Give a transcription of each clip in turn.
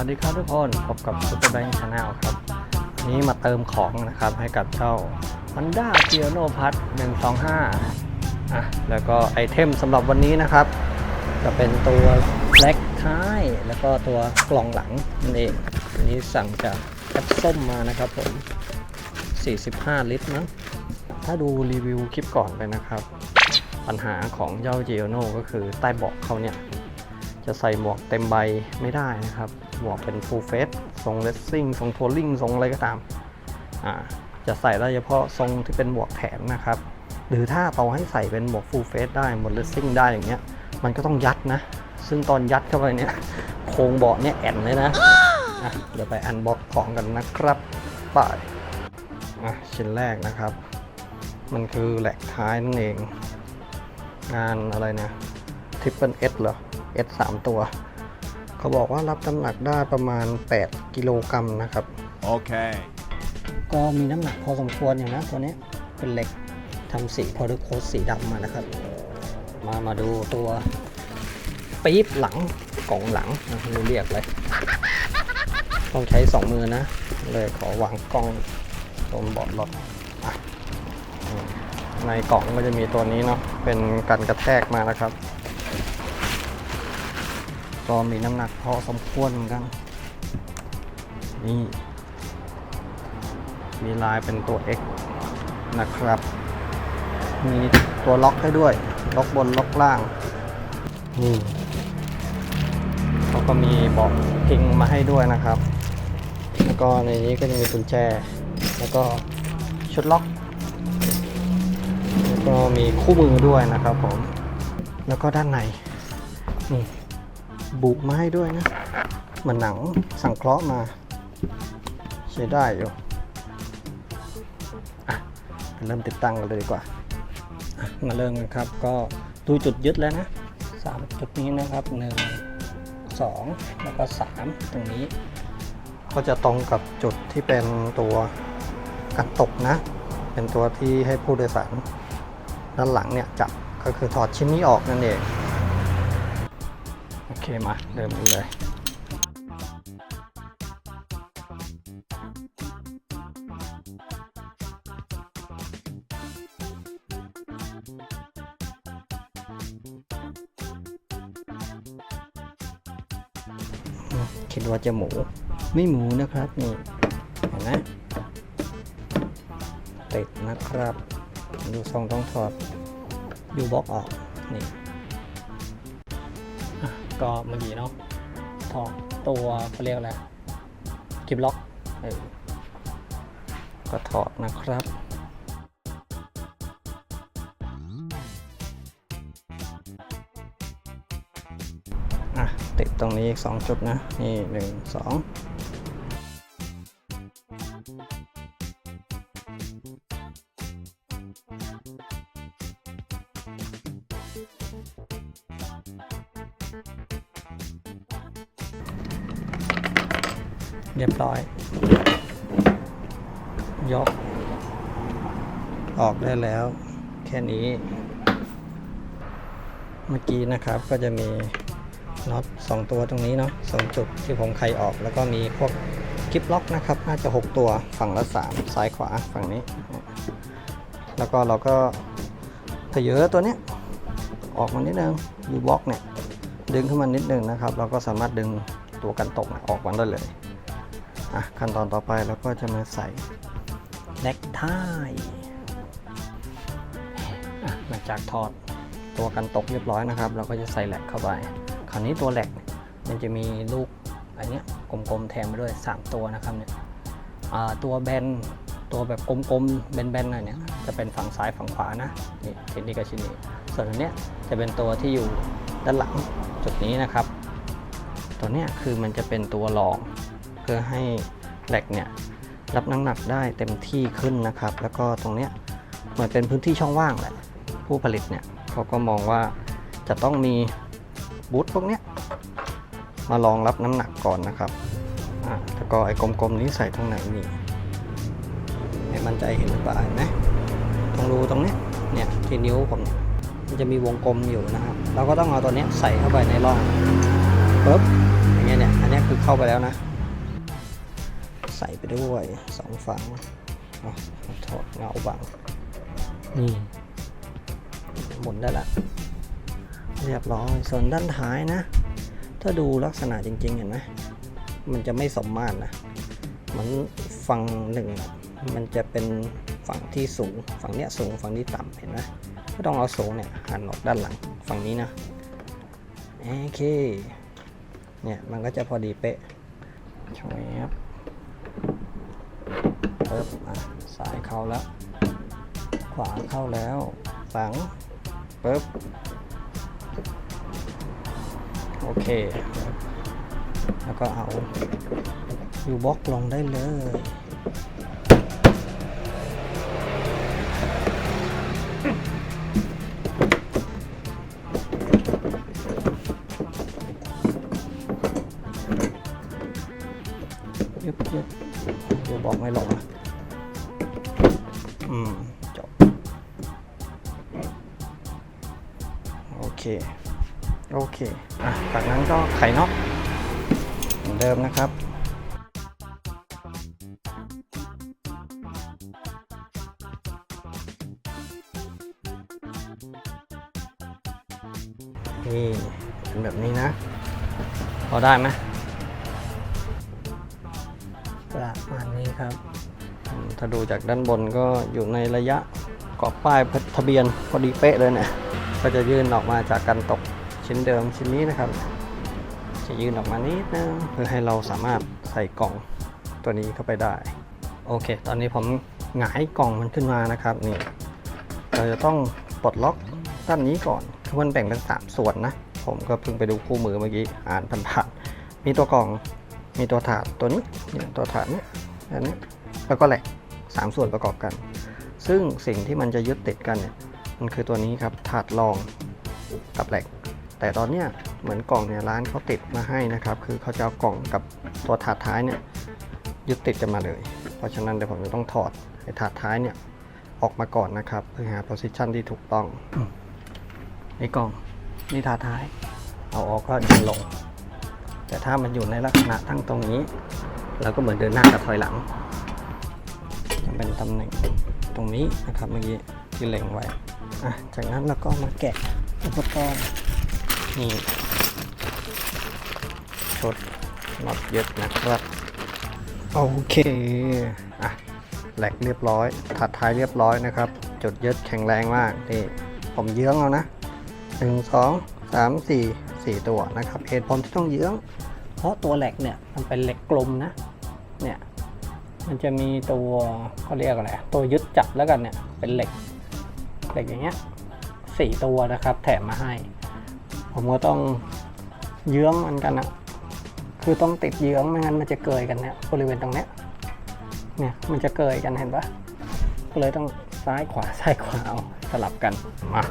วัสดีครับทุกคนพบกับ Super Bank Channel ครับวันนี้มาเติมของนะครับให้กับเจ้า Honda p i a n o p a s 125อะแล้วก็ไอเทมสำหรับวันนี้นะครับ จะเป็นตัวแบล็กท้ายแล้วก็ตัวกล่องหลังนั่นเองอันนี้สั่งจากแอปส้มมานะครับผม 45 ลิตรนะถ้าดูรีวิวคลิปก่อนไปนะครับ ปัญหาของเจ้า g i o n o ก็คือใต้เบาะเขาเนี่ยจะใส่หมวกเต็มใบไม่ได้นะครับ หมวกเป็น full face ทรงเลสซิ่งทรงโทลลิงทรงอะไรก็ตามอ่าจะใส่ได้เฉพาะทรงที่เป็นหมวกแถมนะครับ หรือถ้าต่อให้ใส่เป็นหมวก full face ได้หมวกเลสซิ่งได้อย่างเงี้ย มันก็ต้องยัดนะ ซึ่งตอนยัดเข้าไปเนี่ยโครงเบาะเนี่ยแอนเลยนะะเดี๋ยวไปอันบ็อกของกันนะครับไปอะชิ้นแรกนะครับ มันคือแหลกท้ายนั่นเอง งานอะไรเนี่ย Triple S เหรอ S 3ตัว เขาบอกว่ารับน้ำหนักได้ประมาณ 8 กิโลกรัมนะครับ Okay. ก็มีน้ำหนักพอสมควรอย่างนะตัวนี้เป็นเหล็กทำสีพอร์โคสสีดำมานะครับ มามาดูตัวปี๊บหลังกล่องหลังนะไม่รู้เรียกเลยต้องใช้2มือนะ เลยขอวางกล้องตรงเบอดรถอะอืมในกล่องก็จะมีตัวนี้เนาะเป็นกันกระแทกมานะครับ ก็มีน้ำหนักพอสมควรเหมือนกัน นี่ มีลายเป็นตัว X นะครับ มีตัวล็อกให้ด้วย ล็อกบนล็อกล่าง นี่เขาก็มีบอกพิงมาให้ด้วยนะครับ แล้วก็ในนี้ก็จะมีกุญแจ แล้วก็ชุดล็อก แล้วก็มีคู่มือด้วยนะครับผม แล้วก็ด้านในนี่ บุกมาให้ด้วยนะ เหมือนหนังสังเคราะห์มา ใช้ได้อยู่อะเริ่มติดตั้งกันเลยดีกว่า มาเริ่มกันครับ ก็ดูจุดยึดแล้วนะสามจุดนี้นะครับหนึ่งสองแล้วก็สามตรงนี้ ก็จะตรงกับจุดที่เป็นตัวกันตกนะ เป็นตัวที่ให้ผู้โดยสารด้านหลังเนี่ยจับก็คือถอดชิ้นนี้ออกนั่นเอง เคมาเริ่มกันเลยคิดว่าจะหมู ไม่หมูนะครับนี่เห็นไหมติดนะครับ ดูทรงต้องถอดยูบล็อกออก นี่ ก็เมื่อกี้เนาะถอดตัวเขาเรียกอะไรกิบล็อกเออก็ถอดนะครับอะติดตรงนี้อีก2จุดนะ นี่1 2 เรียบร้อย ยก ออกได้แล้ว แค่นี้ เมื่อกี้นะครับก็จะมีน็อตสองตัวตรงนี้เนาะสองจุดที่ผมไขออกแล้วก็มีพวกคลิปล็อกนะครับ น่าจะ 6 ตัวฝั่งละ 3 ซ้ายขวาฝั่งนี้ แล้วก็เราก็ทะเยอตัวเนี้ยออกมานิดนึงยูบล็อกเนี่ย ดึงขึ้นมานิดนึงนะครับ เราก็สามารถดึงตัวกันตกออกมาได้เลย อะขั้นตอนต่อไปเราก็จะมาใส่แล็กท้ายอะหลังจากถอดตัวกันตกเรียบร้อยนะครับ เราก็จะใส่แหลกเข้าไป คราวนี้ตัวแหลกมันจะมีลูกอันนี้กลมๆแทนมาด้วย 3 ตัวนะครับเนี่ยตัวแบนตัวแบบกลมๆแบนๆหน่อยเนี่ยจะเป็นฝั่งซ้ายฝั่งขวานะนี่ชิ้นนี้กับชิ้นนี้ ส่วนอันเนี้ยจะเป็นตัวที่อยู่ด้านหลังจุดนี้นะครับ ตัวเนี้ยคือมันจะเป็นตัวรอง พื่อให้แหลกเนี่ยรับน้ำหนักได้เต็มที่ขึ้นนะครับ แล้วก็ตรงเนี้ยเหมือนเป็นพื้นที่ช่องว่างแหละ ผู้ผลิตเนี่ยเขาก็มองว่าจะต้องมีบูทพวกเนี้ยมารองรับน้ำหนักก่อนนะครับอ่าแล้วก็ไอ้กลมๆนี้ใส่ตรงไหนนี่ให้มันใจเห็นหรือเปล่าเห็นไหมตรงรูตรงเนี้ยเนี่ยที่นิ้วผมเนี่ยมันจะมีวงกลมอยู่นะครับ เราก็ต้องเอาตัวเนี้ยใส่เข้าไปในร่องปึ๊บอย่างเงี้ยเนี่ย อันนี้คือเข้าไปแล้วนะ ใส่ไปด้วยสองฝั่งอถอดเงาบังนี่หมุนได้ละ เรียบร้อย ส่วนด้านท้ายนะ ถ้าดูลักษณะจริง ๆ เห็นไหมมันจะไม่สมมาตรนะเหมือนฝั่งหนึ่งมันจะเป็นฝั่งที่สูง ฝั่งเนี้ยสูง ฝั่งนี้ต่ำเห็นไหมก็ต้องเอาสูงเนี่ยหันออกด้านหลัง ฝั่งนี้นะโอเค เนี่ยมันก็จะพอดีเป๊ะช่วยครับ ปิบอะซ้ายเข้าแล้ว ขวาเข้าแล้วหลังปึ๊บโอเค แล้วก็เอายูบล็อกลงได้เลยยึบยึบยูบ็อกไม่ลงอะ อืมจบโอเค โอเค อะ จากนั้นก็ไข่นอกเหมือนเดิมนะครับนี่เป็นแบบนี้นะ พอได้ไหมประมาณนี้ครับ ถ้าดูจากด้านบนก็อยู่ในระยะกรอบป้ายทะเบียนพอดีเป๊ะเลยเนี่ย ก็จะยื่นออกมาจากการตกชิ้นเดิมชิ้นนี้นะครับ จะยื่นออกมานิดนึงเพื่อให้เราสามารถใส่กล่องตัวนี้เข้าไปได้ โอเค ตอนนี้ผมหงายกล่องมันขึ้นมานะครับนี่เราจะต้องปลดล็อกด้านนี้ก่อนคือมันแบ่งเป็นสามส่วนนะ ผมก็เพิ่งไปดูคู่มือเมื่อกี้อ่านผ่านๆมีตัวกล่องมีตัวถาดตัวนี้เนี่ยตัวถาดนี้อันนี้แล้วก็แหลก สามส่วนประกอบกัน ซึ่งสิ่งที่มันจะยึดติดกันเนี่ยมันคือตัวนี้ครับถาดรองกับแหลก แต่ตอนเนี้ยเหมือนกล่องเนี่ยร้านเขาติดมาให้นะครับ คือเขาจะเอากล่องกับตัวถาดท้ายเนี่ยยึดติดกันมาเลย เพราะฉะนั้นเดี๋ยวผมจะต้องถอดไอ้ถาดท้ายเนี่ยออกมาก่อนนะครับ เพื่อหา position ที่ถูกต้องนี่กล่องนี่ถาดท้าย เอาออกก็ดึงลง แต่ถ้ามันอยู่ในลักษณะตั้งตรงนี้ เราก็เหมือนเดินหน้ากับถอยหลังจะ เป็นตำแหน่งตรงนี้นะครับเมื่อกี้ที่เล็งไว้อะจากนั้นเราก็มาแกะอุปกรณ์นี่ชุดน็อตยึดนะครับโอเคอะแหลกเรียบร้อยถัดท้ายเรียบร้อยนะครับ จุดยึดแข็งแรงมากนี่ผมเยื้องเอานะ1 2 3 4 4ตัวนะครับเหตุผลที่ต้องเยื้อง เพราะตัวแหลกเนี่ยมันเป็นเหล็กกลมนะเนี่ย มันจะมีตัวเขาเรียกอะไรตัวยึดจับแล้วกันเนี่ยเป็นเหล็กเหล็กอย่างเงี้ยสี่ตัวนะครับ แถมมาให้ ผมก็ต้องเยื้องมันกันอะคือต้องติดเยื้องไม่งั้นมันจะเกยกันเนี่ยบริเวณตรงเนี้ยเนี่ยมันจะเกยกันเห็นปะก็เลยต้องซ้ายขวาซ้ายขวาเอาสลับกันมา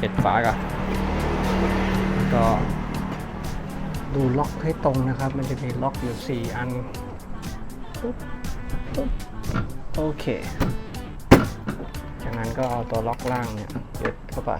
ปิดฝากันก็ดูล็อกให้ตรงนะครับ มันจะมีล็อกอยู่ 4 อัน ปุ๊บปุ๊บโอเค จากนั้นก็เอาตัวล็อกล่างเนี่ยยึดเข้าไป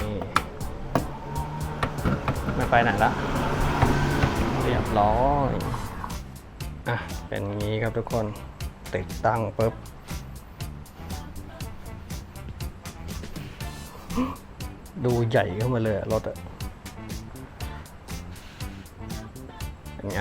นี่ไม่ไปไหนละ เรียบร้อย อะ เป็นงี้ครับทุกคน ติดตั้งปุ๊บดูใหญ่ขึ้นมาเลยรถอะเป็นไง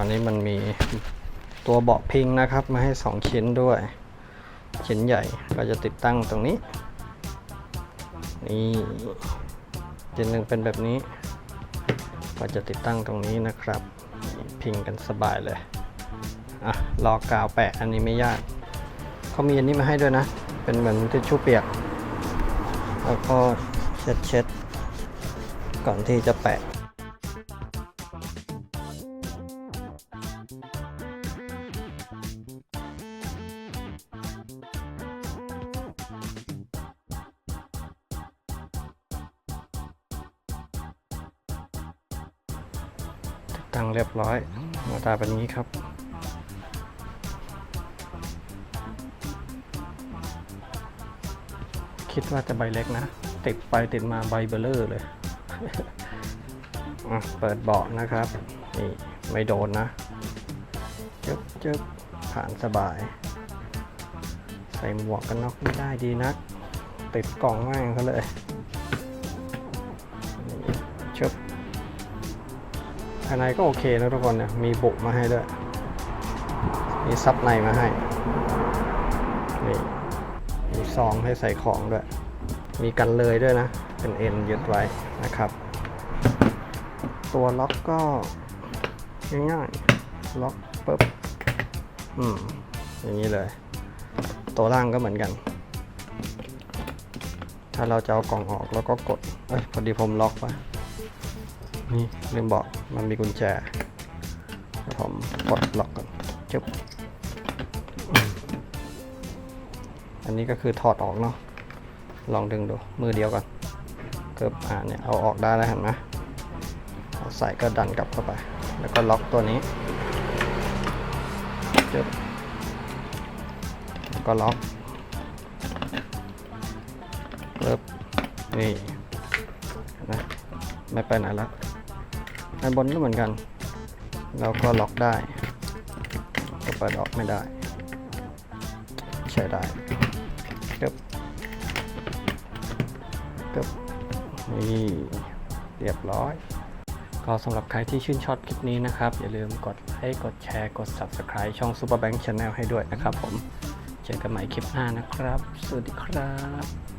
อะคราวนี้มันมีตัวเบาะพิงนะครับ มาให้ 2 ชิ้นด้วย ชิ้นใหญ่ก็จะติดตั้งตรงนี้ นี่ชิ้นหนึ่งเป็นแบบนี้ ก็จะติดตั้งตรงนี้นะครับ พิงกันสบายเลยอะรอกาวแปะอันนี้ไม่ยากเขามีอันนี้มาให้ด้วยนะ เป็นเหมือนทิชชู่เปียก แล้วก็เช็ดเช็ดๆก่อนที่จะแปะ ร้อยหน้าตาเป็นอย่างนี้ครับ คิดว่าจะใบเล็กนะ ติดไปติดมาใบเบลเลอร์เลยเปิดเบาะนะครับ นี่ ไม่โดนนะจึ๊บจึ๊บผ่านสบาย ใส่หมวกกันน็อกไม่ได้ดีนัก ติดกล่องแม่งเขาเลยนี่ชึบ ภายในก็โอเคนะทุกคนเนี่ยมีบุมาให้ด้วย มีซับในมาให้ นี่ มีซองให้ใส่ของด้วย มีกันเลยด้วยนะ เป็นเอ็นยึดไว้นะครับ ตัวล็อกก็ง่ายๆ ล็อกปุ๊บ อืม อย่างนี้เลย ตัวล่างก็เหมือนกัน ถ้าเราจะเอากล่องออกแล้วก็กด เอ้ย พอดีผมล็อกไว้ นี่ลืมบอกมันมีกุญแจผมกดล็อกก่อนจุ๊บอันนี้ก็คือถอดออกเนาะลองดึงดู มือเดียวกันเกือบอ่าเนี่ยเอาออกได้แล้วเห็นไหมเอาใส่ก็ดันกลับเข้าไป แล้วก็ล็อกตัวนี้จึ๊บแล้วก็ล็อกเริ่มนี่นไหมไม่ไปไหนแล้ว อันบนก็เหมือนกัน เราก็ล็อกได้ก็เปิดออกไม่ได้ ใช้ได้จึ๊บปึ๊บนี่เรียบร้อย ก็สำหรับใครที่ชื่นชอบคลิปนี้นะครับ อย่าลืมกดไลค์กดแชร์กด Subscribe ช่อง Superbank Channel ให้ด้วยนะครับผม เจอกันใหม่คลิปหน้านะครับ สวัสดีครับ